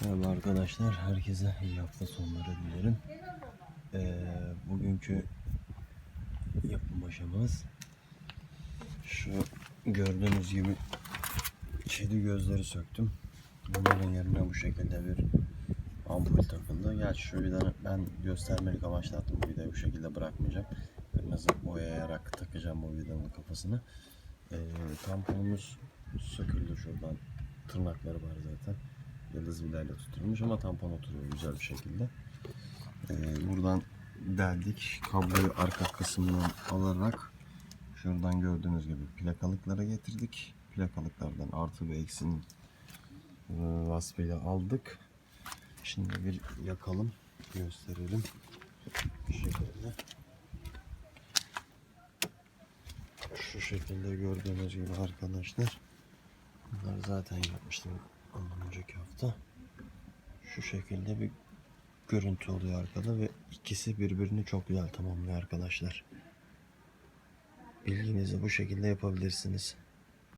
Merhaba arkadaşlar, herkese iyi hafta sonları dilerim. Ee, bugünkü yapım aşamamız şu gördüğünüz gibi kedi gözleri söktüm. Bunların yerine bu şekilde bir ampul takıldı. Gerçi şu vidanı ben göstermelik amaçlı attım. Bu vidayı bu şekilde bırakmayacağım. Kırmızı boyayarak takacağım bu vidanın kafasını. Ee, tamponumuz söküldü şuradan. Tırnakları var zaten. Yıldız vidayla tutulmuş ama tampon oturuyor güzel bir şekilde. Ee, buradan deldik. Kabloyu arka kısmından alarak şuradan gördüğünüz gibi plakalıklara getirdik. Plakalıklardan artı ve eksinin e, vasfıyla aldık. Şimdi bir yakalım. Gösterelim. Bu şekilde. Şu şekilde gördüğünüz gibi arkadaşlar. Zaten yapmıştım ondan önceki hafta. Şu şekilde bir görüntü oluyor arkada ve ikisi birbirini çok güzel tamamlıyor arkadaşlar. Bilginizi bu şekilde yapabilirsiniz.